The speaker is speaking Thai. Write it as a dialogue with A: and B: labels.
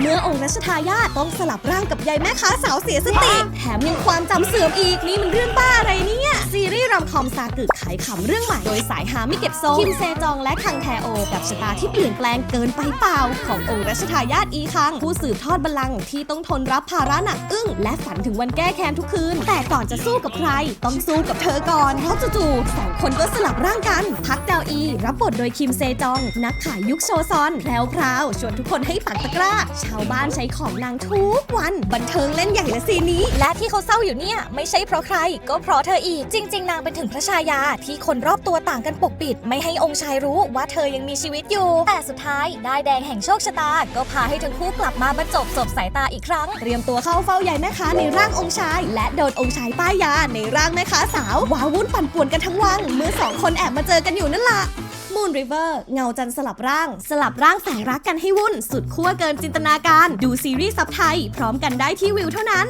A: เมื่อองค์รัชทายาทต้องสลับร่างกับยายแม่ค้าสาวเสียสติแถมยังความจำเสื่อมอีกนี่มันเรื่องบ้าอะไรเนี่ย ซีรีส์รอมคอมซากึกขายขำเรื่องใหม่ โดยสายหาไม่เก็บทรงคิมเซจองและคังแทโอ กับชะตาที่เปลี่ยนแปลงเกินไปเปล่า ขององค์รัชทายาทอีคัง ผู้สืบทอดบัลลังก์ที่ต้องทนรับภาระหนักอึ้ง และฝันถึงวันแก้แค้นทุกคืน แต่ ก่อนจะสู้กับใคร ต้องสู้กับเธอก่อนเพราะจู่ๆสองคนก็สลับร่างกัน พักดาวอี รับบทโดยคิมเซจอง นักขายยุคโชซอนแพรวพราวชวนทุกคนให้ปักตะกร้า ชาวบ้านใช้ของนางทุกวัน บันเทิงเล่นใหญ่เลยซีนนี้
B: และที่เขาเศร้าอยู่เนี่ยไม่ใช่เพราะใคร ก็เพราะเธออีก จริง ๆ นางเป็นถึงพระชายา ที่คนรอบตัวต่างกันปกปิด ไม่ให้องค์ชายรู้ว่าเธอยังมีชีวิตอยู่ แต่สุดท้ายได้แดงแห่งโชคชะตา ก็พาให้ทั้งคู่กลับมาบรรจบจบสายตาอีกครั้ง
A: เตรียมตัวเข้าเฝ้ายายแม่ค้าในร่างองค์ชาย และโดนองค์ชายป้ายยาในร่างแม่ค้าสาวว้าวุ่นปั่นป่วนกันทั้งวังเมื่อสองคนแอบมาเจอกันอยู่นั่นล่ะมูนริเวอร์เงาจันสลับร่าง สลับร่างแฝงรักกันให้วุ่น สุดขั้วเกินจินตนาการ ดูซีรีส์ซับไทย พร้อมกันได้ที่วิวเท่านั้น